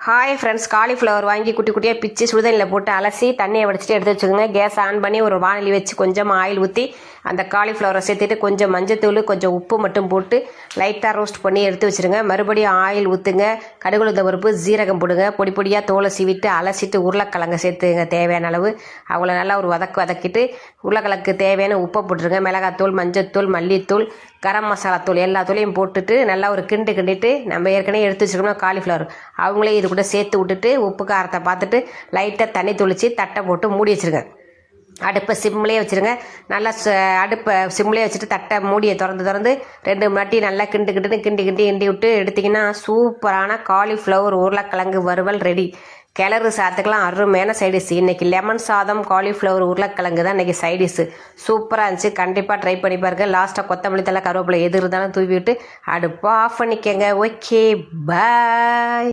Hi friends cauliflower வாங்கி குட்டி குட்டியாக பிச்சு சுடுதண்ணியில் போட்டு அலசி தண்ணியை வடிச்சிட்டு எடுத்து வச்சுக்கோங்க. கேஸ் ஆன் பண்ணி ஒரு வானொலி வச்சு கொஞ்சமாக ஆயில் ஊற்றி அந்த காலிஃப்ளவரை சேர்த்துட்டு கொஞ்சம் மஞ்சத்தூள் கொஞ்சம் உப்பு மட்டும் போட்டு லைட்டாக ரோஸ்ட் பண்ணி எடுத்து வச்சுருங்க. மறுபடியும் ஆயில் ஊற்றுங்க கடுகுழுந்த பருப்பு ஜீரகம் போடுங்க. பொடி பொடியாக தோலை சீவிட்டு அலசிட்டு உருளைக்கிழங்க சேர்த்துங்க தேவையான அளவு. அவங்கள நல்லா ஒரு வதக்கு வதக்கிட்டு உருளைக்கிழங்கு தேவையான உப்பை போட்டுருங்க. மிளகாத்தூள் மஞ்சத்தூள் மல்லித்தூள் கரம் மசாலா தூள் எல்லா தூளையும் போட்டுட்டு நல்லா ஒரு கிண்டு கிண்டிட்டு நம்ம ஏற்கனவே எடுத்து வச்சுருக்கோம் காலிஃப்ளவர் அவங்களே இது கூட சேர்த்து விட்டுட்டு உப்பு காரத்தை பார்த்துட்டு லைட்டாக தண்ணி தொளிச்சு தட்டை போட்டு மூடி வச்சுருங்க. அடுப்பை சிம்லேயே வச்சுருங்க. நல்லா ச- அடுப்பை சிம்லேயே வச்சுட்டு தட்டை மூடியை திறந்து திறந்து ரெண்டு மாட்டி நல்லா கிண்டு கிண்டுன்னு கிண்டி கிண்டி கிண்டி விட்டு எடுத்திங்கன்னா சூப்பரான காலிஃப்ளவர் உருளைக்கிழங்கு வறுவல் ரெடி. கிளறு சாத்துக்கெல்லாம் அருமையான சைடிஷ் இன்னைக்கு லெமன் சாதம் காலிஃப்ளவர் உருளைக்கிழங்கு தான் இன்னைக்கு சைடிஷ் சூப்பராக இருந்துச்சு. கண்டிப்பாக ட்ரை பண்ணி பாருங்க. லாஸ்ட்டாக கொத்தமல்லி தலை கருவேப்பிலை எது இருந்தாலும் தூவி விட்டு அடுப்பாக ஆஃப் பண்ணிக்கங்க. Okay bye